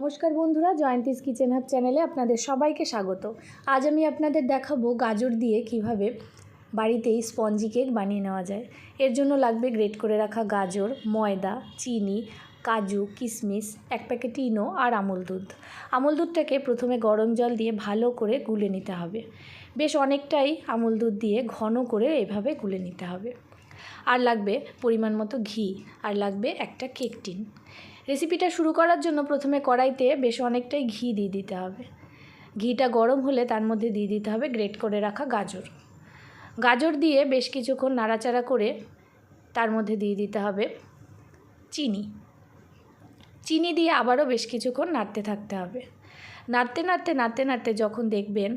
নমস্কার বন্ধুরা, জয়ন্তিস kitchen hub চ্যানেলে আপনাদের সবাইকে স্বাগত। আজ আমি আপনাদের দেখাবো গাজর দিয়ে কীভাবে বাড়িতেই স্পঞ্জি কেক বানিয়ে নেওয়া যায়। এর জন্য লাগবে গ্রেট করে রাখা গাজর, ময়দা, চিনি, কাজু কিশমিশ এক প্যাকেট ইনো আর আমুল দুধ। আমুল দুধটাকে প্রথমে গরম জল দিয়ে ভালো করে গুলে নিতে হবে। বেশ অনেকটাই আমুল দুধ দিয়ে ঘন করে এভাবে গুলে নিতে হবে। আর লাগবে পরিমাণ মতো ঘি, আর লাগবে একটা কেক টিন। রেসিপিটা শুরু করার জন্য প্রথমে কড়াইতে বেশ অনেকটাই ঘি দিয়ে দিতে হবে। ঘিটা গরম হলে তার মধ্যে দিয়ে দিতে হবে গ্রেট করে রাখা গাজর। গাজর দিয়ে বেশ কিছুক্ষণ নাড়াচাড়া করে তার মধ্যে দিয়ে দিতে হবে চিনি। চিনি দিয়ে আবারও বেশ কিছুক্ষণ নাড়তে থাকতে হবে। নাড়তে নাড়তে নাড়তে নাড়তে যখন দেখবেন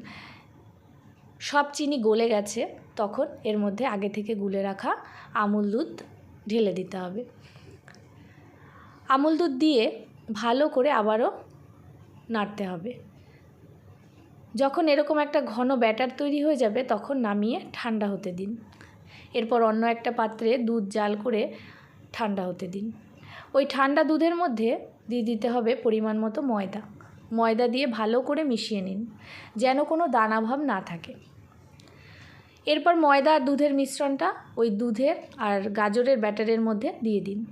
সব চিনি গলে গেছে, তখন এর মধ্যে আগে থেকে গুলে রাখা আমুল দুধ ঢেলে দিতে হবে। আমুল দুধ দিয়ে ভালো করে আবারও নাড়তে হবে। যখন এরকম একটা ঘন ব্যাটার তৈরি হয়ে যাবে, তখন নামিয়ে ঠান্ডা হতে দিন। এরপর অন্য একটা পাত্রে দুধ জাল করে ঠান্ডা হতে দিন। ওই ঠান্ডা দুধের মধ্যে দিয়ে দিতে হবে পরিমাণ মতো ময়দা। ময়দা দিয়ে ভালো করে মিশিয়ে নিন, যেন কোনো দানাভাব না থাকে। এরপর ময়দা আর দুধের মিশ্রণটা ওই দুধের আর গাজরের ব্যাটারের মধ্যে দিয়ে দিন।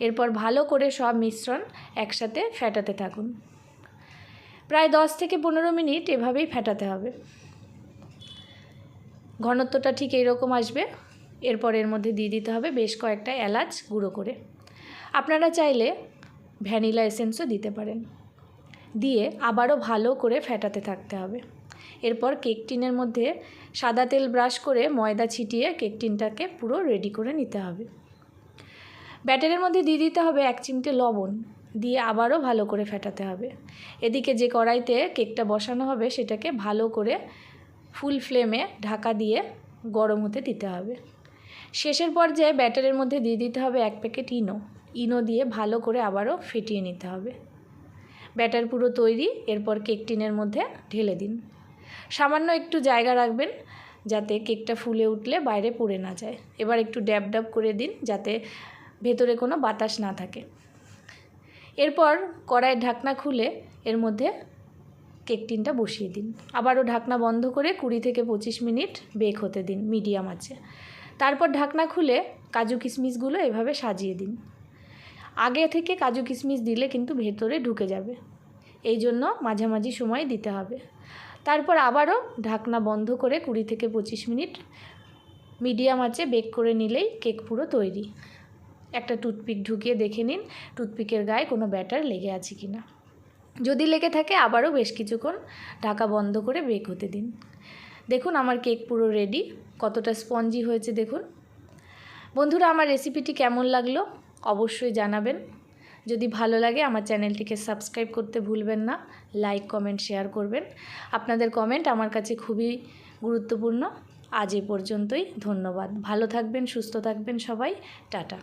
এরপর ভালো করে সব মিশ্রণ একসাথে ফেটাতে থাকুন। প্রায় দশ থেকে পনেরো মিনিট এভাবেই ফেটাতে হবে। ঘনত্বটা ঠিক এইরকম আসবে। এরপর এর মধ্যে দিয়ে দিতে হবে বেশ কয়েকটা এলাচ গুঁড়ো করে। আপনারা চাইলে ভ্যানিলা এসেন্সও দিতে পারেন। দিয়ে আবারও ভালো করে ফেটাতে থাকতে হবে। এরপর কেক টিনের মধ্যে সাদা তেল ব্রাশ করে ময়দা ছিটিয়ে কেক টিনটাকে পুরো রেডি করে নিতে হবে। ব্যাটারের মধ্যে দিয়ে দিতে হবে এক চিমটে লবণ, দিয়ে আবারও ভালো করে ফেটাতে হবে। এদিকে যে কড়াইতে কেকটা বসানো হবে সেটাকে ভালো করে ফুল ফ্লেমে ঢাকা দিয়ে গরম হতে দিতে হবে। শেষের পর্যায়ে ব্যাটারের মধ্যে দিয়ে দিতে হবে এক প্যাকেট ইনো। ইনো দিয়ে ভালো করে আবারও ফেটিয়ে নিতে হবে। ব্যাটার পুরো তৈরি, এরপর কেক টিনের মধ্যে ঢেলে দিন। সামান্য একটু জায়গা রাখবেন যাতে কেকটা ফুলে উঠলে বাইরে পড়ে না যায়। এবার একটু ড্যাব ড্যাব করে দিন যাতে ভেতরে কোনো বাতাস না থাকে। এরপর কড়াইয়ের ঢাকনা খুলে এর মধ্যে কেক টিনটা বসিয়ে দিন। আবারও ঢাকনা বন্ধ করে কুড়ি থেকে পঁচিশ মিনিট বেক হতে দিন মিডিয়াম আছে তারপর ঢাকনা খুলে কাজু কিশমিশগুলো এভাবে সাজিয়ে দিন। আগে থেকে কাজু কিশমিশ দিলে কিন্তু ভেতরে ঢুকে যাবে। এই জন্য মাঝামাঝি সময় দিতে হবে। তারপর আবারও ঢাকনা বন্ধ করে কুড়ি থেকে পঁচিশ মিনিট মিডিয়াম আছে বেক করে নিলেই কেক পুরো তৈরি। একটা টুথপিক ঢুকিয়ে দেখে নিন, টুথপিকের গায়ে কোনো ব্যাটার লেগে আছে কি না যদি লেগে থাকে আবারও বেশ কিছুক্ষণ ঢাকা বন্ধ করে বেক হতে দিন। দেখুন আমার কেক পুরো রেডি, কতটা স্পঞ্জি হয়েছে দেখুন। বন্ধুরা, আমার রেসিপিটি কেমন লাগল অবশ্যই জানাবেন। যদি ভালো লাগে আমার চ্যানেলটিকে সাবস্ক্রাইব করতে ভুলবেন না, লাইক, কমেন্ট, শেয়ার করবেন। আপনাদের কমেন্ট আমার কাছে খুবই গুরুত্বপূর্ণ। আজ এ পর্যন্তই, ধন্যবাদ। ভালো থাকবেন, সুস্থ থাকবেন সবাই। টাটা।